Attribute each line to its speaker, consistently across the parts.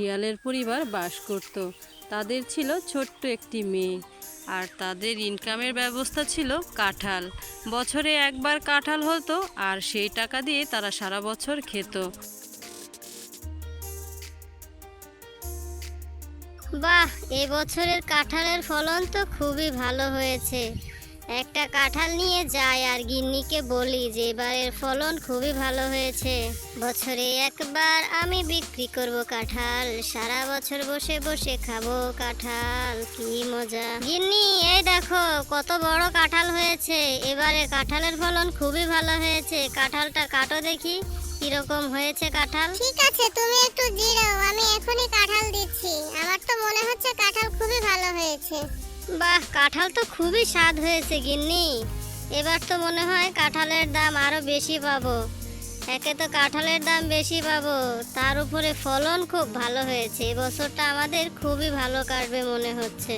Speaker 1: শিয়ালের পরিবার বাস করত। তাদের ছিল ছোট্ট একটি মেয়ে। আর তাদের ইনকামের ব্যবস্থা ছিল কাঁঠাল। বছরে একবার কাঁঠাল হতো আর সেই টাকা দিয়ে তারা সারা বছর খেত।
Speaker 2: বাহ এবছরের কাঁঠালের ফলন তো খুবই ভালো হয়েছে। একটা কাঁঠাল নিয়ে যাই আর গিন্নিকে বলি যে এবারের ফলন খুবই ভালো হয়েছে। বছরে একবার আমি বিক্রি করব কাঁঠাল, সারা বছর বসে বসে খাব কাঁঠাল, কি মজা। গিন্নি, এই দেখো, কত বড় কাঁঠাল হয়েছে। এবারে কাঁঠালের ফলন খুবই ভালো হয়েছে। কাঁঠালটা কাটো দেখি, কীরকম হয়েছে কাঁঠাল?
Speaker 3: ঠিক আছে, তুমি একটু জিরাও, আমি এখনই কাঁঠাল দিচ্ছি। আমার তো মনে হচ্ছে কাঁঠাল খুবই ভালো হয়েছে।
Speaker 2: বাহ, কাঁঠাল তো খুবই স্বাদ হয়েছে গিন্নি। এবার তো মনে হয় কাঁঠালের দাম আরও বেশি পাবো। একে তো কাঁঠালের দাম বেশি পাবো। তার উপরে ফলন খুব ভালো হয়েছে। এবছরটা আমাদের খুবই ভালো কাটবে মনে হচ্ছে।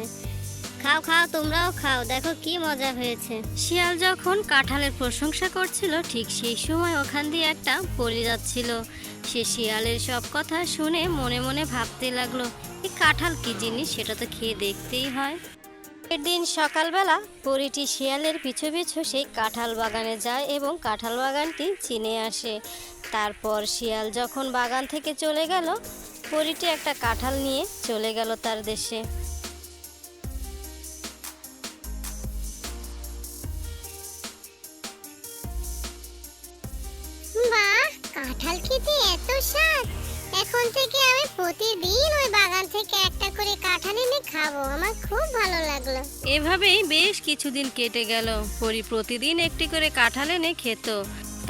Speaker 2: খাও খাও, তোমরাও খাও। দেখো কি মজা হয়েছে।
Speaker 1: শিয়াল যখন কাঁঠালের প্রশংসা করছিল, ঠিক সেই সময় ওখান দিয়ে একটা পরি যাচ্ছিল। সে শিয়ালের সব কথা শুনে মনে মনে ভাবতে লাগল এই কাঁঠাল কি জিনিস? সেটা তো খেয়ে দেখতেই হয়। দিন সকালবেলা পরিটি শিয়ালের পিছু পিছু সেই কাঁঠাল বাগানে যায় এবং কাঁঠাল বাগানটি চিনে আসে। তারপর শিয়াল যখন বাগান থেকে চলে গেল, পরিটি একটা কাঁঠাল নিয়ে চলে গেল তার দেশে।
Speaker 3: কাঁঠাল খেতে এত স্বাদ। এখন থেকে আমি প্রতিদিন ওই বাগান থেকে একটা করে কাঁঠাল এনে খাব আমার খুব ভালো লাগল।
Speaker 1: এভাবেই বেশ কিছুদিন কেটে গেল। পরি প্রতিদিন একটি করে কাঁঠাল এনে খেত।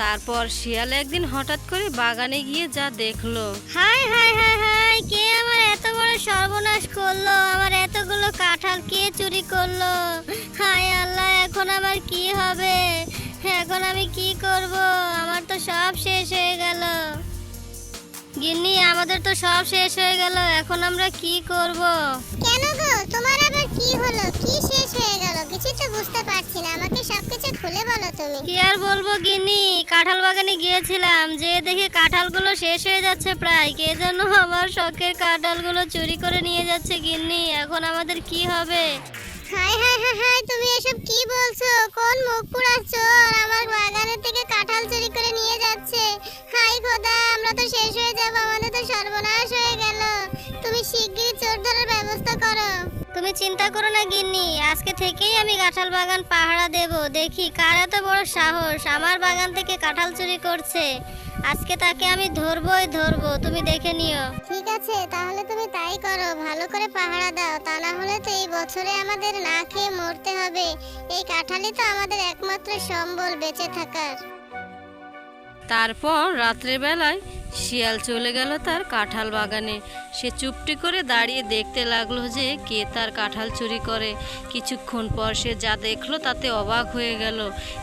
Speaker 1: তারপর শিয়াল একদিন হঠাৎ করে বাগানে গিয়ে যা দেখল।
Speaker 2: হাই হাই হাই হাই কে আমার এত বড় সর্বনাশ করল? আমার এতগুলো কাঁঠাল কে চুরি করল? হায় আল্লাহ এখন আমার কি হবে? এখন আমি কি করব? আমার তো সব শেষ হয়ে গিন্নি আমাদের তো সব শেষ হয়ে গেল এখন আমরা কি করব?
Speaker 3: কেন গো? তোমার আবার কি হলো? কি শেষ হয়ে গেল? কিছু তো বুঝতে পারছি না আমাকে সবকিছু খুলে বলো তুমি।
Speaker 2: কি আর বলব গিন্নি কাঁঠাল বাগানে গিয়েছিলাম যে দেখে কাঁঠালগুলো শেষ হয়ে যাচ্ছে প্রায় কে যেন আমার শখের কাঁঠালগুলো চুরি করে নিয়ে যাচ্ছে গিন্নি এখন আমাদের কি হবে?
Speaker 3: হাই হাই হাই হাই তুমি এসব কি বলছো? কোন মুখ চোর আমার বাগানের থেকে কাঁঠাল চুরি তুমি
Speaker 2: চিন্তা করো না গিন্নি। আজকে থেকেই আমি কাঁঠাল বাগান পাহারা দেব। দেখি কার এত বড় সাহস? আমার বাগান থেকে কাঁঠাল চুরি করছে। আজকে তাকে আমি ধরবই ধরবো তুমি দেখে নিও।
Speaker 3: ঠিক আছে তাহলে তুমি তাই করো। ভালো করে পাহারা দাও। তা না হলে তো এই বছরে আমাদের না খেয়ে মরতে হবে। এই কাঁঠালই তো আমাদের একমাত্র সম্বল বেঁচে থাকার।
Speaker 1: তারপর রাত্রের বেলায় শিয়াল চলে গেল তার কাঁঠাল বাগানে। সে চুপটি করে দাঁড়িয়ে দেখতে লাগল যে কে তার কাঁঠাল চুরি করে। কিছুক্ষণ পর সে যা দেখল তাতে অবাক হয়ে গেল।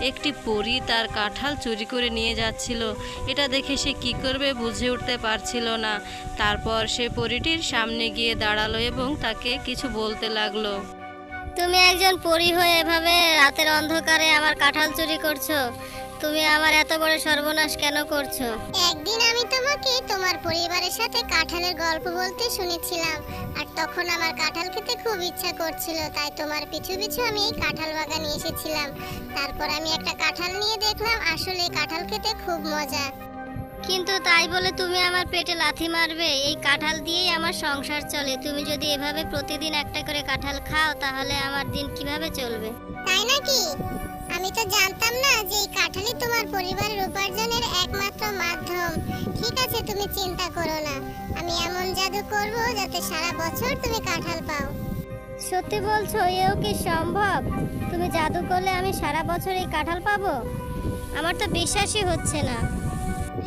Speaker 1: একটি পরী তার কাঁঠাল চুরি করে নিয়ে যাচ্ছিল। এটা দেখে সে কি করবে বুঝে উঠতে পারছিল না। তারপর সে পরীটির সামনে গিয়ে দাঁড়াল এবং তাকে কিছু বলতে লাগল।
Speaker 2: তুমি একজন পরী হয়ে এভাবে রাতের অন্ধকারে আমার কাঁঠাল চুরি করছ? তুমি আমার এত বড় সর্বনাশ কেন করছ?
Speaker 3: একদিন আমি তোমাকে তোমার পরিবারের সাথে কাঁঠালের গল্প বলতে শুনেছিলাম। আর তখন আমার কাঁঠাল খেতে খুব ইচ্ছা করছিল তাই তোমার পিছু পিছু আমি এই কাঁঠাল বাগানে এসেছিলাম। তারপর আমি একটা কাঁঠাল নিয়ে দেখলাম আসলে কাঁঠাল খেতে খুব মজা।
Speaker 2: কিন্তু তাই বলে তুমি আমার পেটে লাথি মারবে? এই কাঁঠাল দিয়েই আমার সংসার চলে। তুমি যদি এভাবে প্রতিদিন একটা করে কাঁঠাল খাও তাহলে আমার দিন কীভাবে চলবে?
Speaker 3: তাই নাকি? আমি তো জানতাম না যে এই কাঁঠালই তোমার পরিবারের উপার্জনের একমাত্র মাধ্যম। ঠিক আছে তুমি চিন্তা করো না। আমি এমন জাদু করব যাতে সারা বছর তুমি কাঁঠাল পাও।
Speaker 2: সত্যি বলছো এও কি সম্ভব? তুমি জাদু করলে আমি সারা বছর এই কাঁঠাল পাবো? আমার তো বিশ্বাসই হচ্ছে না।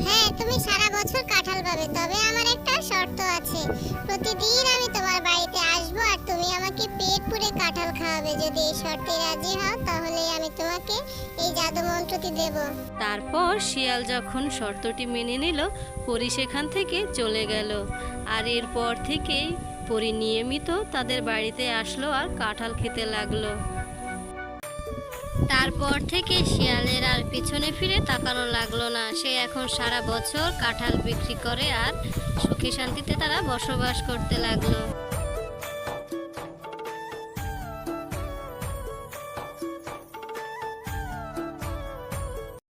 Speaker 3: হ্যাঁ তুমি সারা বছর কাঁঠাল পাবে তবে আমার একটা শর্ত আছে। প্রতিদিন আমি তোমার বাড়িতে আসব আর তুমি আমাকে পেট পুরে কাঁঠাল খাওয়াবে। যদি এই শর্তে রাজি হও তাহলে তোমাকে এই জাদু মন্ত্রটি দেব।
Speaker 1: তারপর শিয়াল যখন শর্তটি মেনে নিল, পরি সেখান থেকে চলে গেল। আর এরপর থেকেই পরি নিয়মিত তাদের বাড়িতে আসলো আর কাঁঠাল খেতে লাগল।
Speaker 2: তারপর থেকে শিয়ালের আর পিছনে ফিরে তাকানো লাগল না। সে এখন সারা বছর কাঁঠাল বিক্রি করে আর সুখে শান্তিতে তারা বসবাস করতে লাগল।